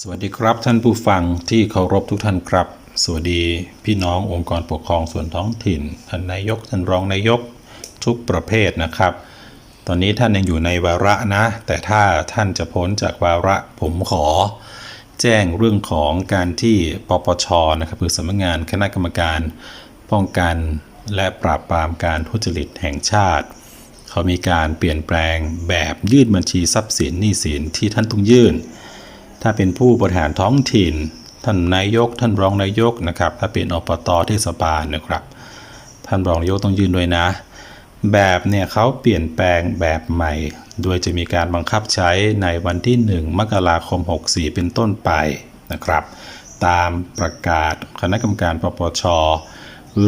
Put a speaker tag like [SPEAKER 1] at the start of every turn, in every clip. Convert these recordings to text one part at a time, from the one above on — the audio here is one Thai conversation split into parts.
[SPEAKER 1] สวัสดีครับท่านผู้ฟังที่เคารพทุกท่านครับ สวัสดีพี่น้ององค์กรปกครองส่วนท้องถิ่น ท่านนายกท่านรองนายกทุกประเภทนะครับ ตอนนี้ท่านยังอยู่ในวาระนะ แต่ถ้าท่านจะพ้นจากวาระผมขอ แจ้งเรื่องของการที่ปปชนะครับคือสำนักงานคณะกรรมการ ป้องกันและปราบปรามการทุจริตแห่งชาติ เขามีการเปลี่ยนแปลงแบบยื่นบัญชีทรัพย์สินหนี้สินที่ท่านต้องยื่น ถ้าเป็นผู้บริหารท้องถิ่น ท่านนายก ท่านรองนายกนะครับ ถ้าเป็นอปตเทศบาลนะครับ ท่านรองนายกต้องยืนด้วยนะ แบบเนี่ยเขาเปลี่ยนแปลงแบบใหม่ โดยจะมีการบังคับใช้ในวันที่ 1 มกราคม 64 เป็นต้นไปนะครับ ตามประกาศคณะกรรมการปปช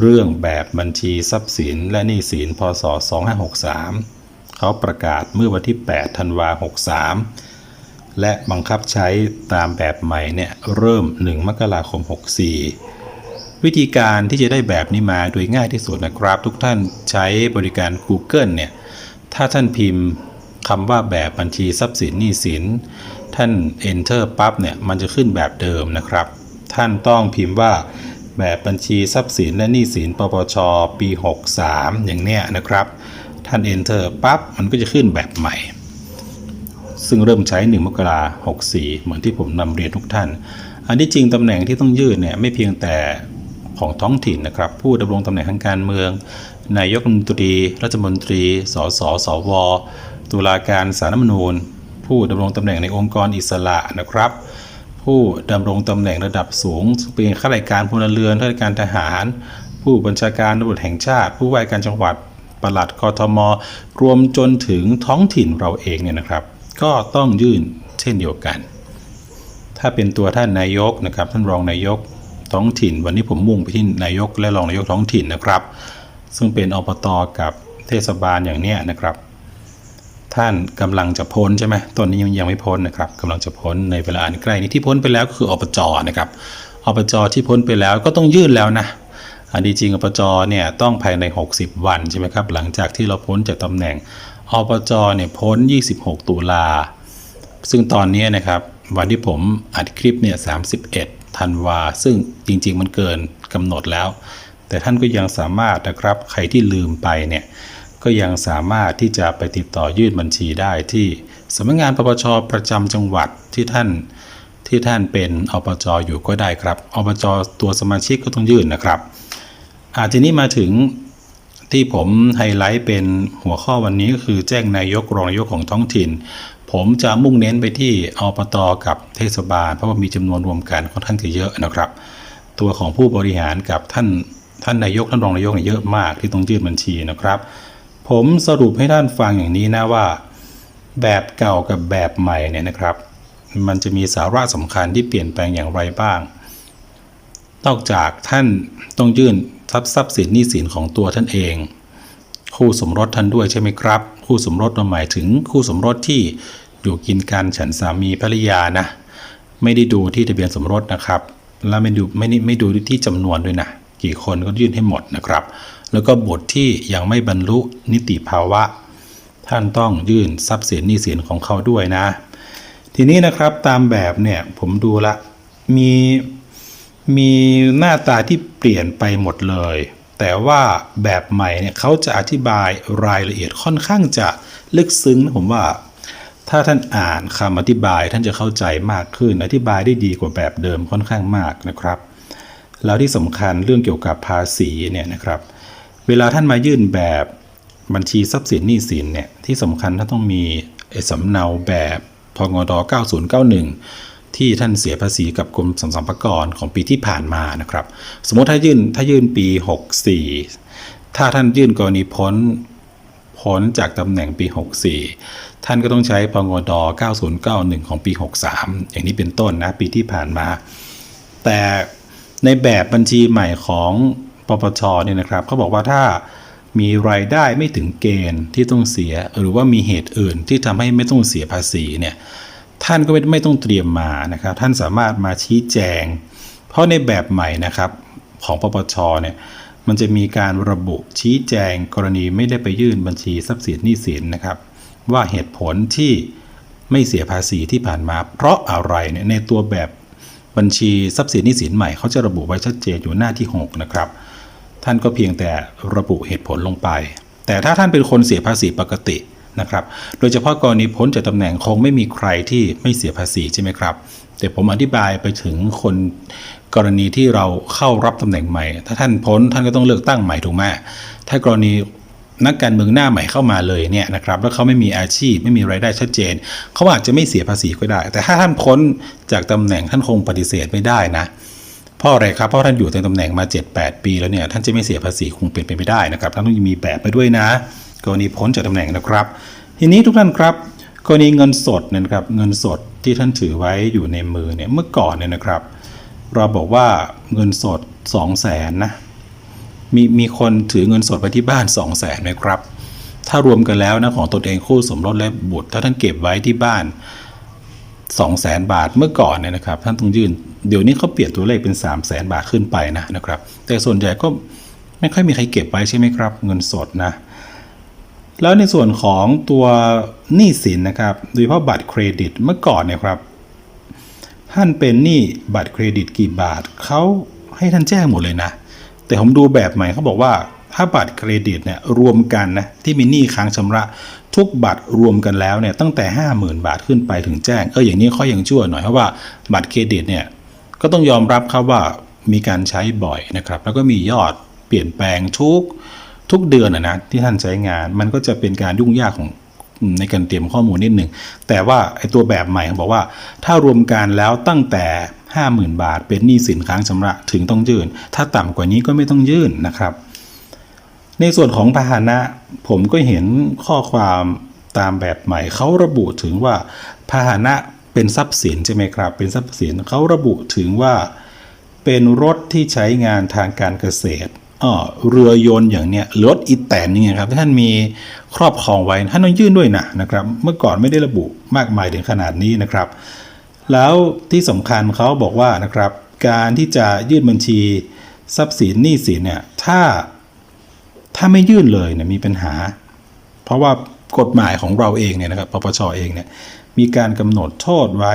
[SPEAKER 1] เรื่องแบบบัญชีทรัพย์สินและหนี้สินพศ 2563 เขาประกาศเมื่อวันที่ 8 ธันวา63 และบังคับใช้ตามแบบใหม่เนี่ยเริ่ม 1 มกราคม 64 วิธีการที่จะได้แบบนี้มาโดยง่ายที่สุดนะครับ ทุกท่านใช้บริการ Google เนี่ยถ้าท่านพิมพ์คำว่าแบบบัญชีทรัพย์สินหนี้สิน ท่าน Enter ปั๊บเนี่ยมันจะขึ้นแบบเดิมนะครับ ท่านต้องพิมพ์ว่าแบบบัญชีทรัพย์สินและหนี้สินปปช ปี 63 อย่างเนี้ยนะครับ ท่าน Enter ปั๊บมันก็จะขึ้นแบบใหม่ ซึ่งเริ่มใช้ 1 มกราคม64เหมือนที่ผมนำเรียนทุกท่าน อันที่จริงตำแหน่งที่ต้องยื่นเนี่ยไม่เพียงแต่ของท้องถิ่นนะครับ ผู้ดำรงตำแหน่งทางการเมือง นายกรัฐมนตรี รัฐมนตรี สสสว ตุลาการสารรัฐมนูญ ผู้ดำรงตำแหน่งในองค์กรอิสระนะครับ ผู้ดำรงตำแหน่งระดับสูงเป็นข้าราชการพลเรือนข้าราชการทหาร ผู้บัญชาการตำรวจแห่งชาติ ผู้ว่าการจังหวัดปลัดกทมรวมจนถึงท้องถิ่นเราเองเนี่ยนะครับ ก็ต้องยื่นเช่นเดียวกัน ถ้าเป็นตัวท่านนายกนะครับท่านรองนายกท้องถิ่น วันนี้ผมมุ่งไปที่นายกและรองนายกท้องถิ่นนะครับ ซึ่งเป็นอบตกับเทศบาลอย่างเนี้ยนะครับ ท่านกำลังจะพ้นใช่ไหมตอนนี้ยังยังไม่พ้นนะครับกำลังจะพ้นในเวลาอันใกล้นี้ที่พ้นไปแล้วก็คืออบจนะครับอบจที่พ้นไปแล้วก็ต้องยื่นแล้วนะอันที่จริงอบจเนี่ยต้องภายใน 60 วันใช่ไหมครับหลังจากที่เราพ้นจากตำแหน่ง อบจเนี่ยพ้น 26 ตุลา ซึ่งตอนนี้นะครับวันที่ผมอัดคลิปเนี่ย31ธันวา ซึ่งจริง ๆ มันเกินกำหนดแล้ว แต่ท่านก็ยังสามารถนะครับใครที่ลืมไปเนี่ยก็ยังสามารถที่จะไปติดต่อยื่นบัญชีได้ที่สำนักงานปปชประจำจังหวัดที่ท่านที่ท่านเป็นอบจอยู่ก็ได้ครับอบจตัวสมาชิกก็ต้องยื่นนะครับอาทีนี้มาถึง ที่ผมไฮไลท์เป็นหัวข้อวันนี้ก็คือแจ้งนายกรองนายกของท้องถิ่น ผมจะมุ่งเน้นไปที่อบตกับเทศบาล เพราะว่ามีจำนวนรวมกันค่อนข้างจะเยอะนะครับ ตัวของผู้บริหารกับท่านท่านนายกท่านรองนายกเนี่ยเยอะมากที่ต้องยื่นบัญชีนะครับ ผมสรุปให้ท่านฟังอย่างนี้นะว่า แบบเก่ากับแบบใหม่เนี่ยนะครับ มันจะมีสาระสำคัญที่เปลี่ยนแปลงอย่างไรบ้าง นอกจากท่านต้องยื่น ทรัพย์ทรัพย์สินหนี้สินของตัวท่านเอง คู่สมรสท่านด้วยใช่ไหมครับ คู่สมรสหมายถึงคู่สมรสที่อยู่กินกันฉันสามีภรรยานะไม่ได้ดูที่ทะเบียนสมรสนะครับ และไม่ดูไม่ได้ไม่ดูที่จำนวนด้วยนะกี่คนก็ยื่นให้หมดนะครับ แล้วก็บทที่ยังไม่บรรลุนิติภาวะ ท่านต้องยื่นทรัพย์สินหนี้สินของเขาด้วยนะ ทีนี้นะครับตามแบบเนี่ยผมดูละมี มีหน้าตาที่เปลี่ยนไปหมดเลย แต่ว่าแบบใหม่เนี่ยเขาจะอธิบายรายละเอียดค่อนข้างจะลึกซึ้งนะผมว่า ถ้าท่านอ่านคำอธิบายท่านจะเข้าใจมากขึ้น อธิบายได้ดีกว่าแบบเดิมค่อนข้างมากนะครับ แล้วที่สำคัญเรื่องเกี่ยวกับภาษีเนี่ยนะครับ เวลาท่านมายื่นแบบบัญชีทรัพย์สินหนี้สินเนี่ยที่สำคัญท่านต้องมีสำเนาแบบพงด9091 ที่ท่านเสียภาษีกับกรมสรรพสามิตของปีที่ผ่านมานะครับ สมมติถ้ายื่นถ้ายื่นปี 64 ถ้าท่านยื่นกรณีพ้นพ้นจากตำแหน่งปี 64 ท่านก็ต้องใช้พงด9091 ของปี 63 อย่างนี้เป็นต้นนะปีที่ผ่านมา แต่ในแบบบัญชีใหม่ของปปชเนี่ยนะครับเขาบอกว่าถ้ามีรายได้ไม่ถึงเกณฑ์ที่ต้องเสีย หรือว่ามีเหตุอื่นที่ทำให้ไม่ต้องเสียภาษีเนี่ย ท่านก็ไม่ต้องเตรียมมานะครับ ท่านสามารถมาชี้แจง เพราะในแบบใหม่นะครับของปปชเนี่ยมันจะมีการระบุชี้แจงกรณีไม่ได้ไปยื่นบัญชีทรัพย์สินหนี้สินนะครับ ว่าเหตุผลที่ไม่เสียภาษีที่ผ่านมา เพราะอะไรเนี่ยในตัวแบบบัญชีทรัพย์สินหนี้สินใหม่เขาจะระบุไว้ชัดเจนอยู่หน้าที่ 6 นะครับ ท่านก็เพียงแต่ระบุเหตุผลลงไป แต่ถ้าท่านเป็นคนเสียภาษีปกติ นะครับ โดยเฉพาะกรณีพ้นจากตำแหน่งคงไม่มีใครที่ไม่เสียภาษีใช่ไหมครับ แต่ผมอธิบายไปถึงคนกรณีที่เราเข้ารับตำแหน่งใหม่ ถ้าท่านพ้นท่านก็ต้องเลือกตั้งใหม่ถูกไหมถ้ากรณีนักการเมืองหน้าใหม่เข้ามาเลยเนี่ยนะครับแล้วเขาไม่มีอาชีพไม่มีรายได้ชัดเจน เขาอาจจะไม่เสียภาษีก็ได้ แต่ถ้าท่านพ้นจากตำแหน่งท่านคงปฏิเสธไม่ได้นะเพราะอะไรครับเพราะท่านอยู่ในตำแหน่งมา 7-8 ปีแล้วเนี่ยท่านจะไม่เสียภาษีคงเป็นไปไม่ได้นะครับท่านต้องมีแบบไปด้วยนะ กรณีพ้นจากตำแหน่งนะครับ ทีนี้ทุกท่านครับ กรณีเงินสดเนี่ยนะครับเงินสดที่ท่านถือไว้อยู่ในมือเนี่ยเมื่อก่อนเนี่ยนะครับ เราบอกว่าเงินสด 2 0 0แสนนะมีมีคนถือเงินสดไปที่บ้าน 2 0 0แสนไหมครับ ถ้ารวมกันแล้วนะของตนเองคู่สมรสและบุตร ถ้าท่านเก็บไว้ที่บ้าน 2 0 0แสนบาทเมื่อก่อนเนี่ยนะครับ ท่านต้องยื่นเดี๋ยวนี้เขาเปลี่ยนตัวเลขเป็น 3 0 0แสนบาทขึ้นไปนะนะครับ แต่ส่วนใหญ่ก็ไม่ค่อยมีใครเก็บไว้ใช่ไหมครับ เงินสดนะ แล้วในส่วนของตัวหนี้สินนะครับ โดยเฉพาะบัตรเครดิตเมื่อก่อนเนี่ยครับ ท่านเป็นหนี้บัตรเครดิตกี่บาทเขาให้ท่านแจ้งหมดเลยนะ แต่ผมดูแบบใหม่เขาบอกว่าถ้าบัตรเครดิตเนี่ยรวมกันนะที่มีหนี้ค้างชำระ ทุกบัตรรวมกันแล้วเนี่ยตั้งแต่ 50,000 บาทขึ้นไปถึงแจ้งเอออย่างนี้เขายังชั่วหน่อยเพราะว่าบัตรเครดิตเนี่ยก็ต้องยอมรับครับว่ามีการใช้บ่อยนะครับ แล้วก็มียอดเปลี่ยนแปลงทุก ทุกเดือนนะที่ท่านใช้งานมันก็จะเป็นการยุ่งยากของในการเตรียมข้อมูลนิดหนึ่ง แต่ว่าไอ้ตัวแบบใหม่เขาบอกว่า ถ้ารวมกันแล้วตั้งแต่ 50,000 บาท เป็นหนี้สินค้างชำระถึงต้องยื่น ถ้าต่ำกว่านี้ก็ไม่ต้องยื่นนะครับ ในส่วนของพาหนะ ผมก็เห็นข้อความตามแบบใหม่ เขาระบุถึงว่าพาหนะเป็นทรัพย์สินใช่ไหมครับ เป็นทรัพย์สินเขาระบุถึงว่าเป็นรถที่ใช้งานทางการเกษตร เรือยนต์อย่างเนี้ยรถอีแตนนี่ครับท่านมีครอบครองไว้ท่านต้องยื่นด้วยนะนะครับ เมื่อก่อนไม่ได้ระบุมากมายถึงขนาดนี้นะครับ แล้วที่สำคัญเขาบอกว่านะครับ การที่จะยื่นบัญชีทรัพย์สินหนี้สินเนี่ยถ้าถ้าไม่ยื่นเลยเนี่ยมีปัญหา เพราะว่ากฎหมายของเราเองเนี่ยนะครับปปชเองเนี่ยมีการกำหนดโทษไว้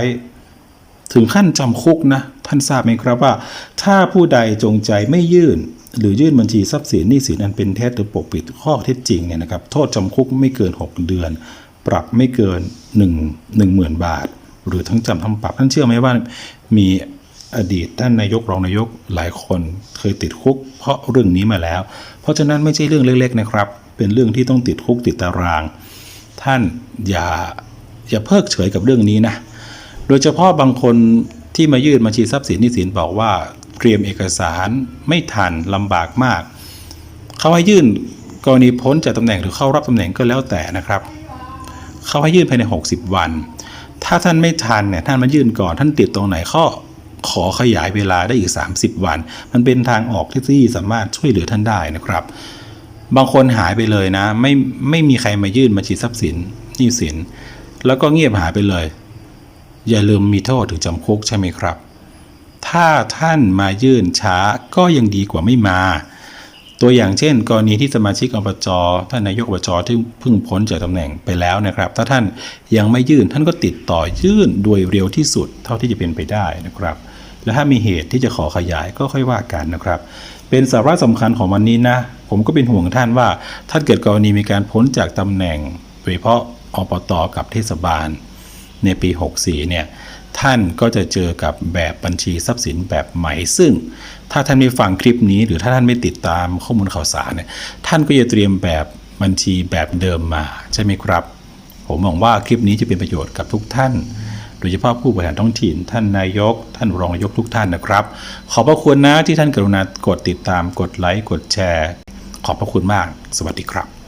[SPEAKER 1] ถึงขั้นจำคุกนะท่านทราบไหมครับว่า ถ้าผู้ใดจงใจไม่ยื่น หรือยื่นบัญชีทรัพย์สินหนี้สินอันเป็นเท็จหรือปกปิดข้อเท็จจริงเนี่ยนะครับโทษจำคุกไม่เกิน 6 เดือน ปรับไม่เกิน 1 1 0,000 บาท หรือทั้งจำทั้งปรับท่านเชื่อไหมว่ามีอดีตท่านนายกรองนายกหลายคนเคยติดคุก เพราะเรื่องนี้มาแล้ว เพราะฉะนั้นไม่ใช่เรื่องเล็กๆนะครับ เป็นเรื่องที่ต้องติดคุกติดตาราง ท่านอย่าอย่าเพิกเฉยกับเรื่องนี้นะโดยเฉพาะบางคนที่มายื่นบัญชีทรัพย์สินหนี้สินบอกว่า เตรียมเอกสารไม่ทันลำบากมาก เขาให้ยื่นกรณีพ้นจากตำแหน่งหรือเข้ารับตำแหน่งก็แล้วแต่นะครับ เขาให้ยื่นภายใน 60 วัน ถ้าท่านไม่ทันเนี่ยท่านมายื่นก่อนท่านติดตรงไหนข้อขอขยายเวลาได้อีก 30 วัน มันเป็นทางออกที่สามารถช่วยเหลือท่านได้นะครับ บางคนหายไปเลยนะไม่ไม่มีใครมายื่นบัญชีทรัพย์สินหนี้สิน แล้วก็เงียบหายไปเลย อย่าลืมมีโทษถึงจำคุกใช่ไหมครับ ถ้าท่านมายื่นช้าก็ยังดีกว่าไม่มา ตัวอย่างเช่น กรณีที่สมาชิกอบจท่านนายกอบจที่เพิ่งพ้นจากตำแหน่งไปแล้วนะครับ ถ้าท่านยังไม่ยื่นท่านก็ติดต่อยื่นโดยเร็วที่สุด เท่าที่จะเป็นไปได้นะครับ และถ้ามีเหตุที่จะขอขยายก็ค่อยว่ากันนะครับ เป็นสาระสำคัญของวันนี้นะ ผมก็เป็นห่วงท่านว่าถ้านเกิดกรณีมีการพ้นจากตำแหน่งโดยเฉพาะอบตกับเทศบาลในปี 64 เนี่ย ท่านก็จะเจอกับแบบบัญชีทรัพย์สินแบบใหม่ ซึ่งถ้าท่านไม่ฟังคลิปนี้ หรือถ้าท่านไม่ติดตามข้อมูลข่าวสารเนี่ยท่านก็จะเตรียมแบบบัญชีแบบเดิมมาใช่ไหมครับ ผมหวังว่าคลิปนี้จะเป็นประโยชน์กับทุกท่าน โดยเฉพาะผู้บริหารท้องถิ่น ท่านนายก ท่านรองนายกทุกท่านนะครับ ขอบพระคุณนะที่ท่านกรุณากดติดตามกดไลค์กดแชร์ ขอบพระคุณมาก สวัสดีครับ